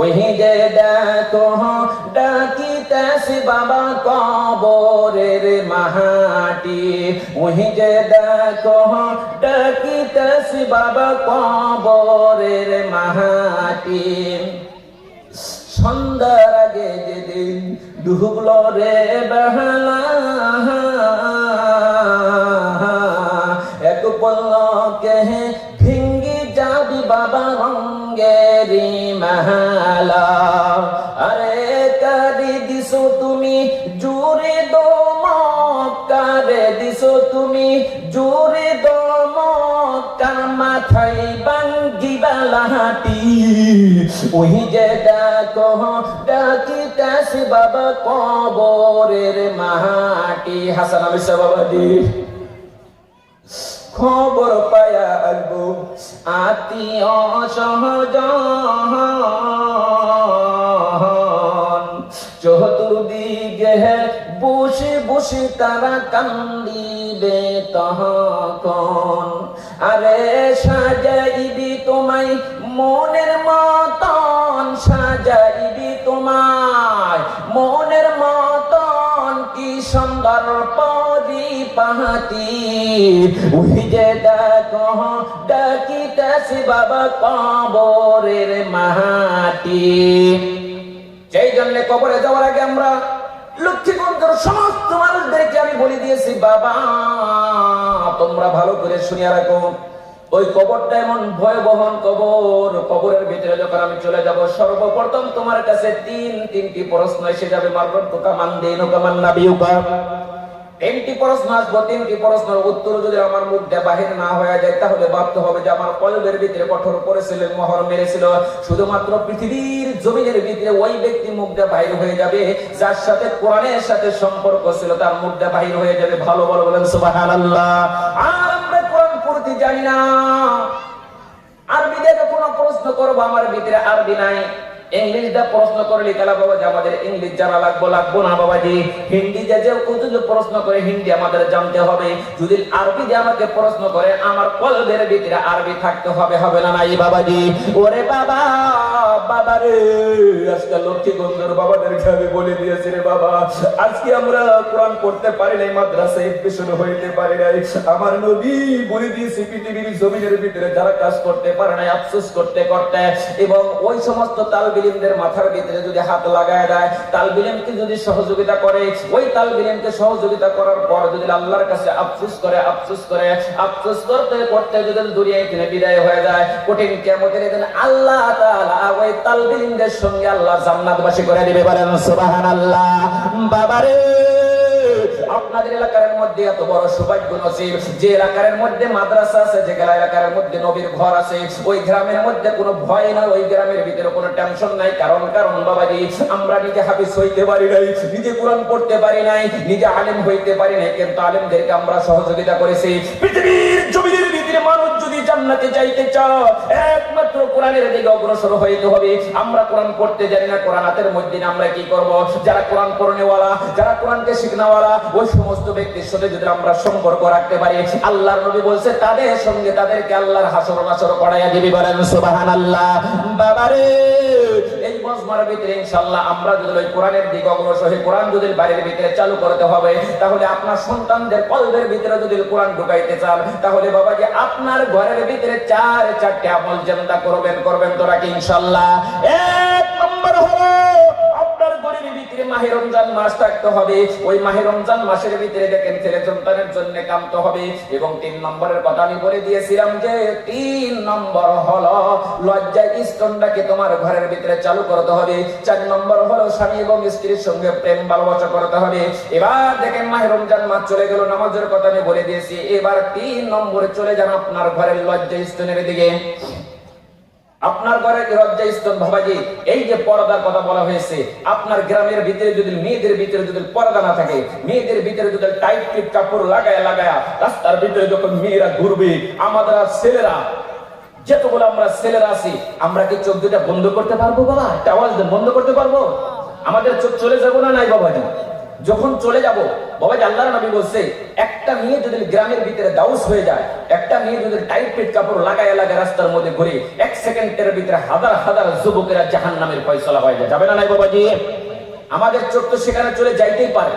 ওই যে দেখো ডাকিতেছি বাবা কবরের মাহাটি। ওই যে দেখো ডাকিতেছি বাবা কবরের মাহাটি। সন্ধ্যার আগে যেদিন ডুবলো রে বেহালা, এক পল্লকে ভিঙ্গি যাবি বাবা রঙ্গেরি মাহালা। আরে কারি দিছো তুমি জুড়ে দমক কারে দিছো তুমি জুড়ে দমক কার মাথায় বাঙ্গি বালাহাটি ওই যে ডাকো ডাকিতাছি বাবা কবরের মাহাটি হাসান আলী বাবাজি খবর পায়া আসব। আত্মীয় সহজ চতুর্দিকে বসে বসে তারা কান্দিবে তখন। আরে সাজাইবি তোমায়, মনের মতন সাজাইবি তোমায়। মনের মতন কি সুন্দর পাহাতি। ওই যে ডাকো ডাকিতেছি বাবা কবরের মাহাটি সেই জন্য কবরে যাওয়ার আগে আমরা সমস্ত মানুষদেরকে আমি বলে দিয়েছি, বাবা, তোমরা ভালো করে শুনিয়ে রাখো। ওই কবরটা এমন ভয়াবহন কবর। কবরের ভিতরে যখন আমি চলে যাব, সর্বপ্রথম তোমার কাছে তিন তিনটি প্রশ্ন এসে যাবে মারবন তো কামান দিন কামান তিনটি প্রশ্ন আসব তিনটি প্রশ্নের উত্তর যদি আমার মুখ বাহির না হয়ে যায়, তাহলে ভাবতে হবে যে আমার কলবের ভিতরে কঠোর করেছিলেন মহর মেরেছিল। শুধুমাত্র পৃথিবীর জমিনের ভিতরে ওই ব্যক্তি মুখ বাহির হয়ে যাবে, যার সাথে কোরআনের সাথে সম্পর্ক ছিল, তার মুখ বাহির হয়ে যাবে। ভালো ভালো বলেন সুবহানাল্লাহ। আর আমরা কোরআন পড়তে জানি না। আরবি দেখে কোনো প্রশ্ন করব, আমার ভিতরে আরবি নাই। ইংলিশ দা প্রশ্ন করলে কালা বাবা যে আমাদের ইংলিশ জানা লাগবো লাগবো না বাবাজি। হিন্দি যে যে প্রশ্ন করে, হিন্দি আমাদের জানতে হবে। যদি আরবি যে আমাকে প্রশ্ন করে, আমার কলবের ভিতরে আরবি থাকতে হবে হবে না নাই বাবাজি? ওরে বাবা বাবা রে, আজকে লক্ষ্মীগঞ্জের বাবাদেরকে আমি বলে দিয়েছি রে বাবা। আজকে আমরা কোরআন পড়তে পারি নাই, মাদ্রাসায় এডমিশন হইতে পারি নাই। আমার নবী বলে দিয়েছি, পৃথিবীর জমিনের ভিতরে যারা কাজ করতে পারে নাই, আফসোস করতে করতে। এবং ওই সমস্ত তালবিলিমদের মাথার ভিতরে যদি হাত লাগায় দেয়, তালবিলিমকে যদি সহযোগিতা করে, ওই তালবিলিমকে সহযোগিতা করার পর যদি আল্লাহর কাছে আফসোস করে আফসোস করে, আফসোস করতে করতে যদি দুনিয়ায় তিনি বিদায় হয়ে যায়, কঠিন কেমতের দিন আল্লাহ তাআলা ওই তালবিলিমদের সঙ্গে আল্লাহ জান্নাতবাসী করে দিবে বলেন, সুবহানাল্লাহ। বাবারে! আপনাদের এলাকার মধ্যে এত বড় সৌভাগ্য নসিব, যে এলাকার মধ্যে মাদ্রাসা আছে, যে এলাকার মধ্যে নবীর ঘর আছে, ওই গ্রামের মধ্যে কোনো ভয় নাই, ওই গ্রামের ভিতরে কোনো টেনশন নাই। কারণ কারণ বাবাজি, আমরা নিজে হাফিজ হইতে পারি নাই, নিজে কোরআন পড়তে পারি নাই, নিজে আলেম হইতে পারি নাই, কিন্তু আলেমদেরকে আমরা সহযোগিতা করেছি। পৃথিবীর জমিনের ভিতরে মানুষ জান্নাতে যাইতে চাও, একমাত্র কোরআনের দিকে অগ্রসর হইতে হবে। আমরা কোরআন পড়তে জানি না, কোরআন হাতের মধ্যে আমরা কি করব? যারা কোরআন পড়নেওয়ালা, যারা কোরআনকে শিখনাওয়ালা, ওই সমস্ত ব্যক্তির সাথে যদি আমরা সম্পর্ক রাখতে পারি, আল্লাহর নবী বলছে, তাদের সঙ্গে তাদেরকে আল্লাহর হাসর নাসর করাইয়া দিবি বলেন, সুবহানাল্লাহ। বাবারে! মজমার ভিতরে ইনশাআল্লাহ আমরা যদি ওই কোরআনের দিকে অগ্রসর হই, কোরআন যদি বাড়ির ভিতরে চালু করতে হবে, তাহলে আপনার সন্তানদের কলবের ভিতরে যদি কোরআন ঢুকাইতে চান, তাহলে বাবা যে আপনার ঘরের ভিতরে চার চারটে আমল জেন্দা করবেন করবেন তোরা কি ইনশাআল্লাহ? এক নম্বর হলো মাহে রমজান মাস থাকতে হবে। ওই মাহে রমজান মাসের ভিতরে দেখেন ছেলে সন্তানের জন্য কামতে হবে। এবং তিন নম্বরের কথা আমি বলে দিয়েছিলাম যে, তিন নম্বর হলো লজ্জা স্তনটাকে তোমার ঘরের ভিতরে চালু করতে হবে। চার নম্বর হলো স্বামী এবং স্ত্রীর সঙ্গে প্রেম ভালোবাসা করতে হবে। এবার দেখেন মাহে রমজান মাস চলে গেল, নামাজের কথা আমি বলে দিয়েছি। এবার তিন নম্বরে চলে যান আপনার ঘরের লজ্জা স্তনের দিকে। আপনার ঘরে লজ্জা স্তন বাবাজি? এই যে পর্দার কথা বলা হয়েছে, আপনার গ্রামের ভিতরে যদি, মেয়েদের ভিতরে যদি পর্দা না থাকে, মেয়েদের ভিতরে যদি টাইট ফিট কাপড় লাগায় লাগায় রাস্তার ভিতরে যখন মেয়েরা ঘুরবে, আমাদের ছেলেরা, যেতগুলো আমরা ছেলেরা আছি, আমরা কি চোখ দুটা বন্ধ করতে পারব বাবা? একটা আওয়াজ বন্ধ করতে পারব? আমাদের চোখ চলে যাব না নাই বাবাজি? যখন চলে যাব, বাবা জানলার নবী বলছে, একটা মেয়ে যদি গ্রামের ভিতরে দাউস হয়ে যায়, একটা মেয়ে যদি টাইট ফিট কাপড় লাগায় লাগায় রাস্তার মধ্যে ঘুরে, এক সেকেন্ডের ভিতরে হাজার হাজার যুবকেরা জাহান নামের ফয়সলা হয়ে যায়। যাবে না নাই বাবাজি? আমাদের চোখ তো সেখানে চলে যাইতেই পারে।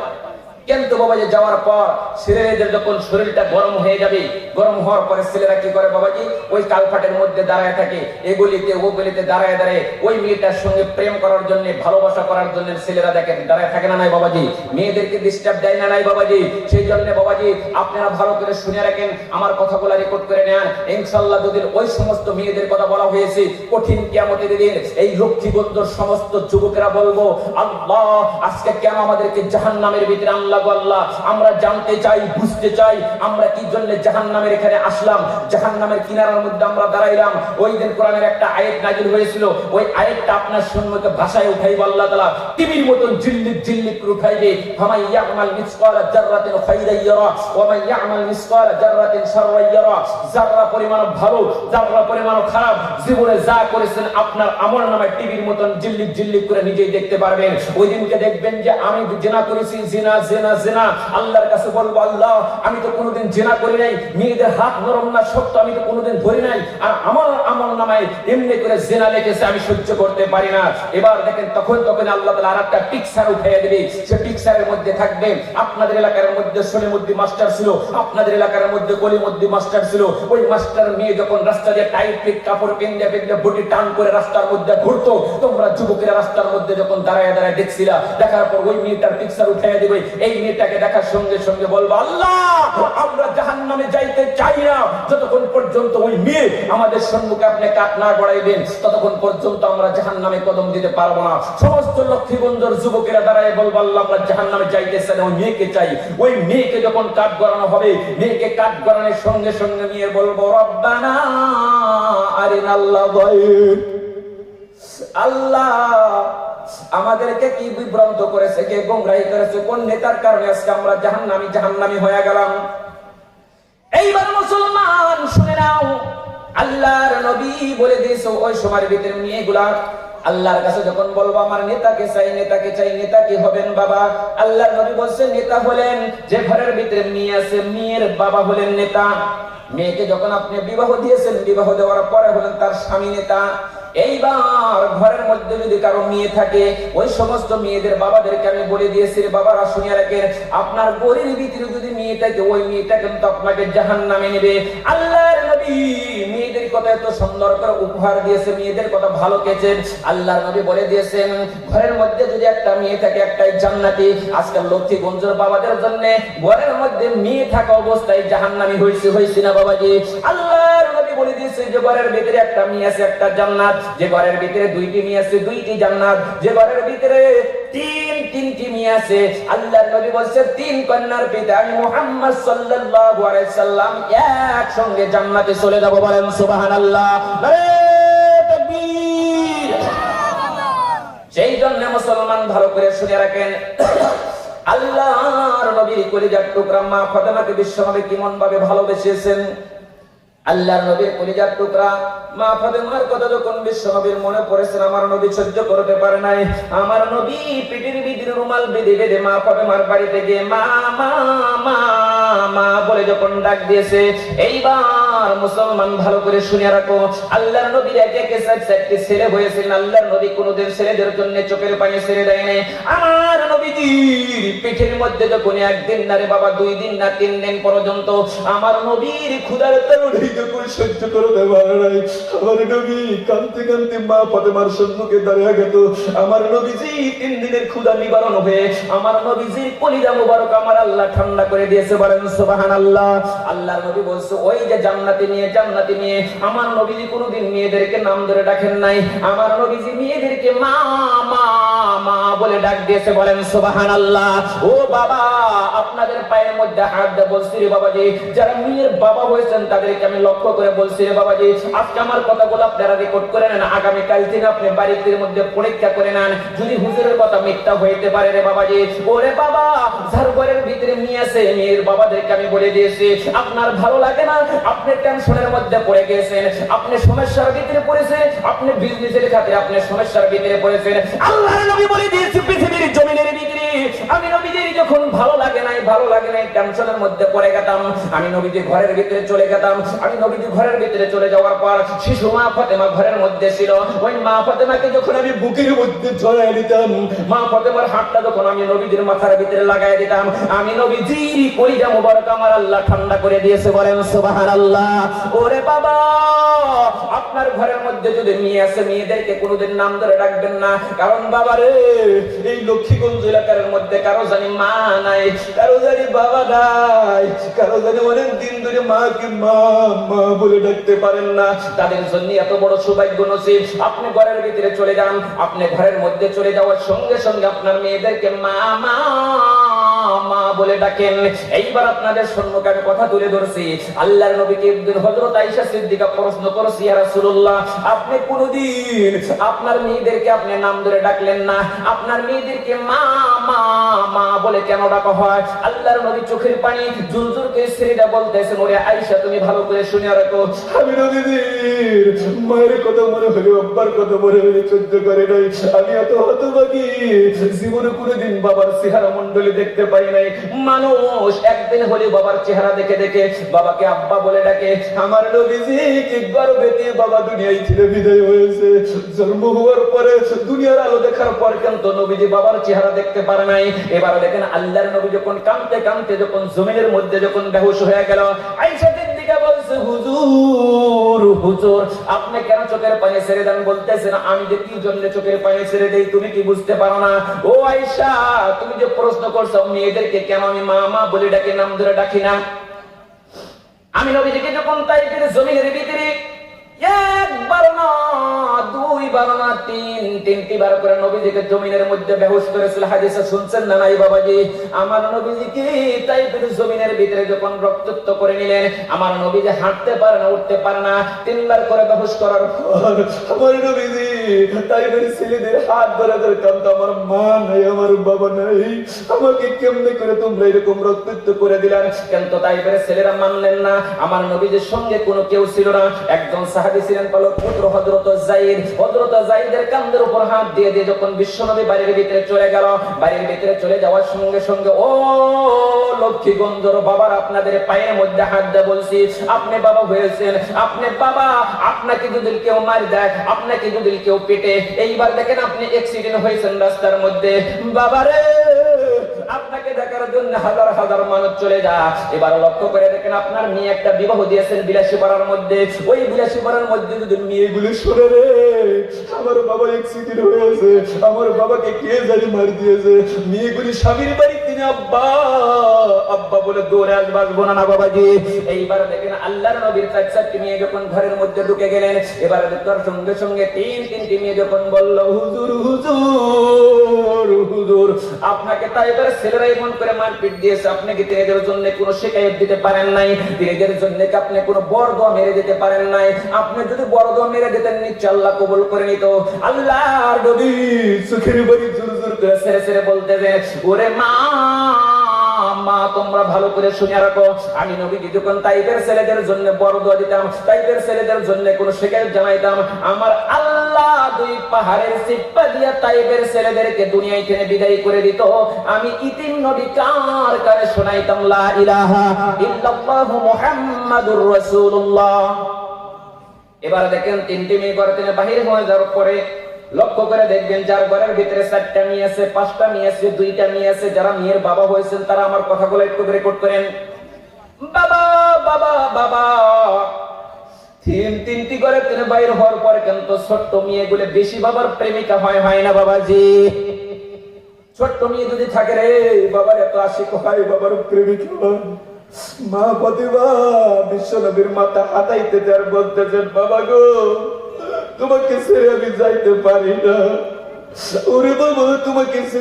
কিন্তু বাবাজি, যাওয়ার পর ছেলেদের যখন শরীরটা গরম হয়ে যাবে, গরম হওয়ার পরে ছেলেরা কি করে বাবাজি? ওই কালফাটের মধ্যে দাঁড়ায় থাকে, এগুলিতে ওগুলিতে দাঁড়ায় দাঁড়ায় ওই মেয়েটার সঙ্গে প্রেম করার জন্য, ভালোবাসা করার জন্য ছেলেরা দেখেন দাঁড়ায় থাকে না নাই বাবাজি? মেয়েদেরকে ডিস্টার্ব দেয় না নাই বাবাজি? সেই জন্য বাবাজি, আপনারা ভালো করে শুনে রাখেন, আমার কথাগুলো রেকর্ড করে নেন। ইনশাল্লাহ যদি ওই সমস্ত মেয়েদের কথা বলা হয়েছে। কঠিন কিয়ামতের দিন এই লক্ষ্মীবন্ধর সমস্ত যুবকেরা বলব, আল্লাহ, আজকে কেন আমাদেরকে জাহান্নামের ভিতরে আল্লাহ আল্লাহ আমরা জানতে চাই, বুঝতে চাই, আমরা কি জন্য জাহান্নামের এখানে আসলাম? জাহান্নামের কিনারার মধ্যে আমরা দাঁড়াইলাম। ওই দিন কোরআনের একটা আয়াত হয়েছিল। ওই আয়াতটা আপনার সম্মুখে ভাষায় উঠাইব আল্লাহ তাআলা। টিভির মতন জিল্লিক জিল্লিক উঠাইবে। জাররাতিন জাররাতিন জাররা পরিমাণ ভালো জাররা পরিমাণ খারাপ, জীবনে যা করেছেন আপনার নামায় টিভির মতন জিল্লিক জিল্লিক করে নিজেই দেখতে পারবেন। ওই দিনকে দেখবেন যে আমি জেনা করেছি, জিনা জিনা জিনা। আল্লাহর কাছে বলব, আল্লাহ, আমি তো কোনোদিন জেনা করি নাই। মেয়েদের হাত নরম না শক্ত আমি তো কোনোদিন ধরি নাই। আর আমার আমল নামায় এমনি করে জেনা লেগেছে, আমি সহ্য করতে পারি না। এবার দেখেন, তখন তখন আল্লাহ তাআলা আরেকটা পিকচার উঠিয়ে দেবে। সে পিকচারের মধ্যে থাকবে, আপনাদের এলাকার মধ্যে সলিমুদ্দি মাস্টার ছিল, আপনাদের এলাকার মধ্যে কলিমুদ্দি মাস্টার ছিল। ওই মাস্টার মেয়ে যখন রাস্তা দিয়ে টাইট ফিট কাপড় পেন্দে পেন্দে বটি টান করে রাস্তার মধ্যে ঘুরতো, তোমরা যুবকেরা রাস্তার মধ্যে যখন দাঁড়ায় দাঁড়ায় দেখছিলা, দেখার পর ওই মেয়েটার পিকচার উঠিয়ে দেবে। এই মেয়েটাকে দেখার সঙ্গে সঙ্গে বলব, আল্লাহ, আমরা জাহান নামে যাইতে চাই না। যতক্ষণ পর্যন্ত ওই মেয়ে আমাদের সম্মুখে আপনি কাট না গড়াইবেন, ততক্ষণ পর্যন্ত আমরা জাহান নামে কদম দিতে পারব না। সমস্ত লক্ষ্মীবন্ধর যুবকেরা দাঁড়ায় বলব, আল্লাহ, আমরা জাহান নামে যাইতে চাই ওই মেয়েকে চাই। ওই মেয়েকে যখন কাঠ গড়ানো হবে, মেয়েকে কাঠ গড়ানোর সঙ্গে সঙ্গে নিয়ে বলব, রব্বানা আরিন আল্লাহ আল্লাহ আমাদেরকে কি বিভ্রান্ত করেছে, কে গোমরাহি করেছে, কোন নেতার কারণে আজকে আমরা জাহান্নামি জাহান্নামি হয়ে গেলাম? এইবার মুসলমান, শুনে নাও, আল্লাহর নবী বলে দিয়েছে, ওই সময়ের ভিতরে মেয়েগুলা আল্লাহর কাছে যখন বলব, আমার নেতাকে চাই নেতাকে চাই, নেতা কি হবেন বাবা? আল্লাহর নবী বলছে, নেতা হলেন, যে ঘরের ভিতরে মেয়ে আছে, মেয়ের বাবা হলেন নেতা। মেয়েকে যখন আপনি বিবাহ দিয়েছেন, বিবাহ দেওয়ার পরে হলেন তার স্বামী নেতা। এইবার ঘরের মধ্যে যদি কারও মেয়ে থাকে, ওই সমস্ত মেয়েদের বাবাদেরকে আমি বলে দিয়েছি বাবারা রাখেন, আপনার যদি মেয়ে থাকে, ওই মেয়েটা কিন্তু আপনাকে জাহান নামে নেবে মেয়েদের কথা এত সুন্দর করে উপহার দিয়েছে, মেয়েদের কথা ভালো কেছেন আল্লাহর নবী বলে দিয়েছেন, ঘরের মধ্যে যদি একটা মেয়ে থাকে, একটাই জান্নাতি। আজকাল লক্ষ্মী গঞ্জর বাবাদের জন্য ঘরের মধ্যে মেয়ে থাকা অবস্থায় জাহান্নামি হয়েছে হয়েছে না বাবাজি? আল্লাহর নবী যে ঘরের ভিতরে একটা মেয়ে আছে, একটা জান্নাত। যে ঘরের ভিতরে দুইটি মেয়ে আছে, দুইটি জান্নাত। যে ঘরের ভিতরে তিন, তিনটি মেয়ে আছে। আল্লাহর নবী বলছে, তিন কন্যার পিতা আমি মুহাম্মদ সাল্লাল্লাহু আলাইহি সাল্লাম একসঙ্গে জান্নাতে চলে যাব বলেন সুবহানাল্লাহ। তাকবীর। সেই জন্য মুসলমান ভালো করে শুনে রাখেন। আল্লাহর নবীর কলিজার টুকরা মা ফাতেমাকে বিশ্বনবী কেমন ভাবে ভালোবেসেছেন? আল্লাহর নবীর কলিজার টুকরা। মা ফাতেমার কথা যখন বিশ্বনবীর মনে পড়েছেন আমার নবী সহ্য করতে পারে নাই। আমার নবী পিটির বিদির রুমাল বেঁধে বেঁধে মা ফাতেমার বাড়িতে গিয়ে, মা মা মা মা বলে যখন ডাক দিয়েছে, এইবার মুসলমান ভালো করে শুনে রাখো। আল্লাহর নবীর এক একে চারটি ছেলে হয়েছিলেন আল্লাহর নবী কোনোদিন ছেলেদের জন্য চোখের পানি ছেড়ে দেয় নাই আমার নবীজির পিঠের মধ্যে যখন একদিন না রে বাবা, দুই দিন না তিন দিন পর্যন্ত আমার নবীর ক্ষুধার কারণে যখন সহ্য করতে পারে নাই, আমার নবী কানতে কানতে মা ফাতেমার সম্মুখে দাঁড়িয়ে গেত আমার নবীজি তিন দিনের ক্ষুধা নিবারণ হয়ে, আমার নবীজির কলিজা মুবারক আমার আল্লাহ ঠান্ডা করে দিয়েছে, বলেন সুবহানাল্লাহ। আল্লাহর নবী বলছে, ওই যে জান্নাতি নিয়ে জান্নাতি নিয়ে আমার নবীজি কোনোদিন মেয়েদেরকে নাম ধরে ডাকেন নাই। আমার নবীজি মেয়েদেরকে মা মা মা বলে ডাক দিয়েছে, বলেন ও বাবা, আপনাদের পায়ের মধ্যে হাত বলছি রে বাবাজি, যারা মেয়ের বাবা হয়েছেন তাদেরকে আমি লক্ষ্য করে বলছি রে বাবাজি, আজকে আমার কথাগুলো আপনারা রেকর্ড করে নেন আপনি বাড়িতে মধ্যে পরীক্ষা করে নেন, যদি হুজুরের কথা মিথ্যা হইতে পারে রে বাবাজি। ওরে বাবা ভিতরে মেয়ে আছে, মেয়ের বাবাদেরকে আমি বলে দিয়েছি, আপনার ভালো লাগে না, আপনি টেনশনের মধ্যে পড়ে গেছেন, আপনি সমস্যার ভিতরে পড়েছেন, আপনি বিজনেসের খাতে আপনি সমস্যার ভিতরে পড়েছেন। আল্লাহর নবী বলে দিয়েছে, পৃথিবীর জমিনের আমি নবীজির যখন ভালো লাগে নাই, ভালো লাগে নাই টেনশনের মধ্যে পড়ে গেতাম। আমি নবীজি ঘরের ভিতরে চলে গেতাম। আমি নবীজি ঘরের ভিতরে চলে যাওয়ার পর শিশু মা ফাতেমা ঘরের মধ্যে ছিল। ওই মা ফাতেমাকে যখন আমি বুকের মধ্যে ছড়াই দিতাম, মা ফাতেমার হাতটা যখন আমি নবীজির মাথার ভিতরে লাগাই দিতাম, আমি নবীজি, কলিজা মুবারক আমার আল্লাহ ঠান্ডা করে দিয়েছে বলেন, সুবহানাল্লাহ। ওরে বাবা! আপনার ঘরের মধ্যে যদি মেয়ে আছে, মেয়েদেরকে কোনোদিন নাম ধরে ডাকবেন না। কারণ বাবা রে এই লক্ষ্মীগঞ্জ এলাকার মধ্যে কারও জানি মা নাই, কারও জানি বাবা নাই, কারও জানি অনেক দিন ধরে মাকে মা মা বলে ডাকতে পারেন না। তাদের জন্য এত বড় সৌভাগ্য নসিব। আপনি ঘরের ভিতরে চলে যান, আপনি ঘরের মধ্যে চলে যাওয়ার সঙ্গে সঙ্গে আপনার মেয়েদেরকে মা মা মা বলে ডাকেন, এইবার আপনাদের সম্মুখে আমি কথা তুলে ধরছি। আল্লাহর নবীকে একদিন সিদ্দিকা প্রশ্ন করেছি আপনি কোনদিন আপনার মেয়েদেরকে আপনি নাম ধরে ডাকলেন না? আপনার মেয়েদেরকে মা মা মা বলে কেন ডাকা হয়? আল্লাহর নবী চোখের পানি জুলজুল করে ছেড়ে বলতেছেন ওরে আয়েশা, তুমি ভালো করে শুনে রাখো। আমি নবীদের মায়ের কথা মনে হলো আব্বার কথা মনে হলে সহ্য করে নাই। আমি এত জীবনে কোনোদিন বাবার চেহারা মন্ডলী দেখতে পাই নাই। মানুষ একদিন হলে বাবার চেহারা দেখে দেখে বাবাকে আব্বা বলে ডাকে, আমার নবীজি বাবা দুনিয়ায় বিদায় হয়েছে। জন্ম হওয়ার পরে দুনিয়ার আলো দেখার পর কিন্তু নবীজি বাবার চেহারা দেখতে পারে নাই। এবার দেখেন আল্লাহর নবী যখন কাঁদতে কাঁদতে, যখন জমিনের মধ্যে যখন বেহুশ হয়ে গেল আমি যে কি চোখের দেই, তুমি কি বুঝতে পারো না? ও তুমি যে প্রশ্ন করছ মেয়েদেরকে কেন আমি বলে ডাকি, নাম ধরে ডাকি না? আমি নবীজিকে যখন তাই জমিনের ভিতরে একবার না মধ্যে বেহুশ করেছিল। হাদিসে শুনছেন না নাই বাবাজি? আমার নবীজিকে তাই জমিনের ভিতরে যখন রক্তত্ব করে নিলেন, আমার নবীজি হাঁটতে পারে না, উঠতে পারে না। তিনবার করে বেহুশ করার পর, আমার নবীজি ছেলেদের হাত ধরে ধরে কান্ত, আমার মা নাই, আমার বাবা নাই। আমাকে কেমনে করে তোমরা এরকম করে দিলেন? কিন্তু ছেলেরা মানলেন না। আমার সঙ্গে কোনো কেউ ছিল না। একজন ছিলেন পালক পুত্র উপর হাত দিয়ে দিয়ে যখন বাড়ির ভিতরে চলে গেল, বাড়ির ভিতরে চলে যাওয়ার সঙ্গে সঙ্গে, ও লক্ষ্মীগঞ্জর বাবার, আপনাদের পায়ের মধ্যে হাত দিয়ে বলছি, আপনি বাবা হয়েছেন, আপনি বাবা, আপনাকে যদি কেউ মার দেয়, আপনাকে যদি কেউ পেটে। এইবার দেখেন আপনি অ্যাক্সিডেন্ট হয়েছেন রাস্তার মধ্যে। বাবারে, আপনাকে দেখার জন্য হাজার হাজার মানুষ চলে যা এবার লক্ষ্য করে দেখেন আপনার মেয়ে একটা বিবাহ দিয়েছেন বিলাসী পাড়ার মধ্যে। ওই বিলাসী পাড়ার মধ্যে যদি মেয়েগুলো শুনে রে, আমার বাবা অ্যাক্সিডেন্ট হয়েছে আমার বাবাকে কে জানি মার দিয়েছে। মেয়েগুলি স্বামীর বাড়ি তিনি আব্বা? আব্বা বলে, দৌড়ে আসবে, আসব না না বাবাজি। এইবার দেখেন আল্লাহর নবীর চার চারটি মেয়ে যখন ঘরের মধ্যে ঢুকে গেলেন, এবার তার সঙ্গে সঙ্গে তিন তিনটি মেয়ে যখন বলল, হুজুর হুজুর হুজুর, আপনাকে তাই এবার ছেলেরাই এমন করে মারপিট দিয়েছে। আপনি কি তিনেদের জন্য কোনো শিকায়ত দিতে পারেন নাই। তিনেদের জন্য আপনি কোনো বড় দোয়া মেরে দিতে পারেন নাই? আপনি যদি বড় দোয়া মেরে দিতেন নিশ্চয় আল্লাহ কবুল করে নিত। আল্লাহ নবী সুখের বাড়ি জোর জোর করে ছেড়ে ছেড়ে বলতে দেন ওরে মা মা, তোমরা ভালো করে শুনে রাখো। আমি নবীজি যখন তাইবের ছেলেদের জন্য বড় দোয়া দিতাম তাইবের ছেলেদের জন্য কোনো শিকায়ত জানাইতাম, আমার আল্লাহ দুই পাহাড়ের সিপ্পা দিয়া তাইবের ছেলেদেরকে দুনিয়ায় থেকে বিদায় করে দিত। আমি ইতিম নবী কার কারে শোনাইতাম, লা ইলাহা ইল্লাল্লাহু মুহাম্মাদুর রাসূলুল্লাহ। এবার দেখেন তিনটি মেয়ে ঘর থেকে বাহির হয়ে যাওয়ার পরে লক্ষ্য করে দেখবেন যার ঘরের ভিতরে চারটা মেয়ে আছে, পাঁচটা মেয়ে আছে, দুইটা মেয়ে আছে। যারা মেয়ের বাবা হয়েছেন, তারা আমার কথাগুলো একটু রেকর্ড করেন। বাবা বাবা বাবা। তিন তিনটি করে তিনি বাইর হওয়ার পরে কিন্তু ছোট্ট মেয়েগুলো বেশি বাবার প্রেমিকা হয় হয় না বাবাজি। ছোট্ট মেয়ে যদি থাকে রে, বাবার এত আশিক হয়, বাবার প্রেমিকা। মা প্রতিভা বিশ্ব নবীর মাথা হাতাইতে আর বলতেছেন, বাবা গো, তোমাকে ছেড়ে আমি যাইতে পারি না। ঘুমাইয়া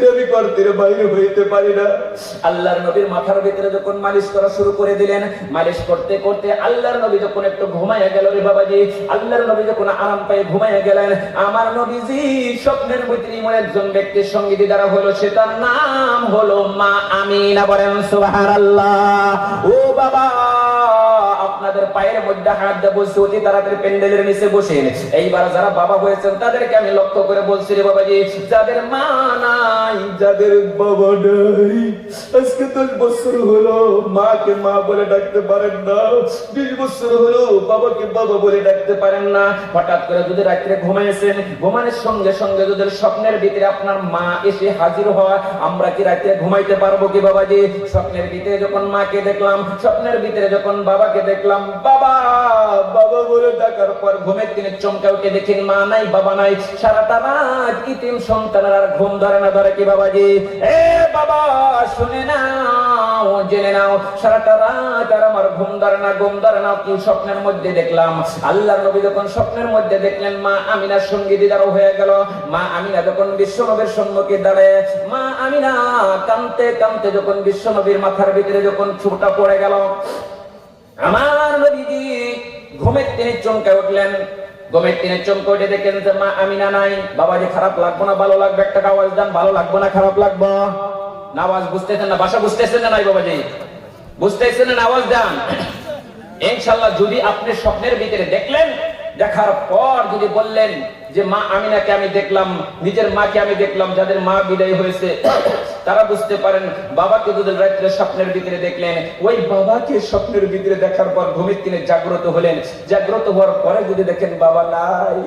গেল রে বাবাজি, আল্লাহর নবী যখন আরাম পেয়ে ঘুমাইয়া গেলেন, আমার নবীজি স্বপ্নের ভিতরে একজন ব্যক্তির সঙ্গে দিদারা হলো সে তার নাম হলো মা আমিনা বলেন, সুবহানাল্লাহ। ও বাবা! আপনাদের পায়ের মধ্যে হাত দিয়ে বলছি, অতি তাড়াতাড়ি প্যান্ডেলের নিচে বসেন এইবার যারা বাবা হয়েছেন, তাদেরকে আমি লক্ষ্য করে বলছি রে বাবাজি, যাদের মা নাই, যাদের বাবা নাই, আজকে দশ বছর হলো মাকে মা বলে ডাকতে পারেন না, বিশ বছর হলো বাবাকে বাবা বলে ডাকতে পারেন না। হঠাৎ করে যদি রাত্রে ঘুমাইছেন, ঘুমানোর সঙ্গে সঙ্গে যদি স্বপ্নের ভিতরে আপনার মা এসে হাজির হয় আমরা কি রাত্রে ঘুমাইতে পারব কি বাবাজি? স্বপ্নের ভিতরে যখন মাকে দেখলাম, স্বপ্নের ভিতরে যখন বাবাকে দেখলাম বাবা বাবা বলে ডাকার পর ঘুমের দিনে চমকা উঠে দেখেন মা নাই, বাবা নাই। সারাটা রাত ইতিম সন্তানের আর ঘুম ধরে না, ধরে কি বাবাজি? এ বাবা, শুনে নাও, জেনে নাও, সারাটা রাত আর আমার ঘুম ধরে না, ঘুম ধরে না কি স্বপ্নের মধ্যে দেখলাম। আল্লাহর নবী যখন স্বপ্নের মধ্যে দেখলেন, মা আমিনার সঙ্গে দিদারও হয়ে গেল। মা আমিনা যখন বিশ্ব নবীর সম্মুখে দাঁড়ায়, মা আমিনা কানতে কানতে যখন বিশ্ব নবীর মাথার ভিতরে যখন ছুটা পড়ে গেল আমার নবীজি ঘুমের তিনি চমকে উঠলেন। ঘুমের তিনি চমকে উঠে দেখেন যে, মা আমিনা নাই। বাবা যে খারাপ লাগবো না, ভালো লাগবে? একটা আওয়াজ দেন, ভালো লাগবো না, খারাপ লাগবো? না, আওয়াজ বুঝতেছেন না বাসা বুঝতেছেন না নাই বাবাজি? বুঝতেছেন না আওয়াজ দেন। ইনশাল্লাহ যদি আপনি স্বপ্নের ভিতরে দেখলেন দেখার পর যদি বললেন যে মা আমিনাকে আমি দেখলাম, নিজের মাকে আমি দেখলাম, যাদের মা বিদায় হয়েছে, তারা বুঝতে পারেন বাবাকে যদি রাত্রে স্বপ্নের ভিতরে দেখলেন। ওই বাবাকে স্বপ্নের ভিতরে দেখার পর ঘুমের তিনি জাগ্রত হলেন। জাগ্রত হওয়ার পরে যদি দেখেন বাবা নাই,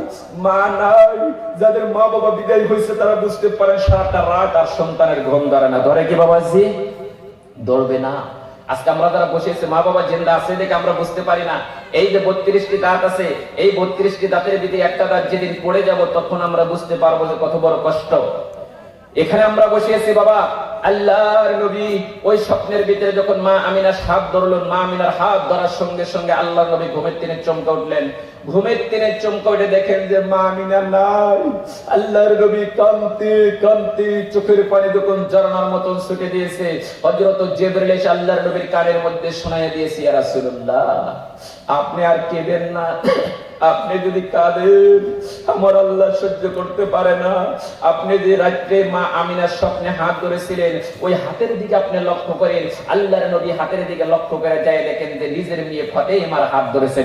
মা নাই, যাদের মা বাবা বিদায় হয়েছে, তারা বুঝতে পারেন সারাটা রাত আর সন্তানের ঘুম ধরে না। ধরে কি বাবাজি? ধরবে না। আজকে আমরা যারা বসেছি মা বাবা জেন্দা আছে দেখে আমরা বুঝতে পারি না। এই যে বত্রিশটি দাঁত আছে, এই বত্রিশটি দাঁতের ভিতরে একটা দাঁত যেদিন পড়ে যাব, তখন আমরা বুঝতে পারব যে কত বড় কষ্ট। এখানে আমরা বসিয়েছি, বাবা। আল্লাহর নবী ওই স্বপ্নের ভিতরে যখন মা আমিনার হাত ধরলেন মা আমিনার হাত ধরার সঙ্গে সঙ্গে আল্লাহর নবী ঘুমের তিনে চমকা উঠলেন। ঘুমের তিনে চমকা উঠে দেখেন যে মা আমিনা নাই। আল্লাহর নবী কান্তি কান্তি, চোখের পানি যখন ঝরনার মতন ছুটে দিয়েছে, হযরত জিবরিল এসে আল্লাহর নবীর কানের মধ্যে শোনায় দিয়েছে, ইয়া রাসূলুল্লাহ, আপনি আর কেঁদেন না। আপনি যদি কাঁদেন, আমার আল্লাহ সহ্য করতে পারে না আপনি যে রাত্রে মা আমিনার স্বপ্নে হাত ধরেছিলেন, ওই হাতের দিকে আপনি লক্ষ্য করেন, আল্লাহর নবী হাতের দিকে লক্ষ্য করে যায় দেখেন যে নিজের মেয়ে ফতেই আমার হাত ধরেছে!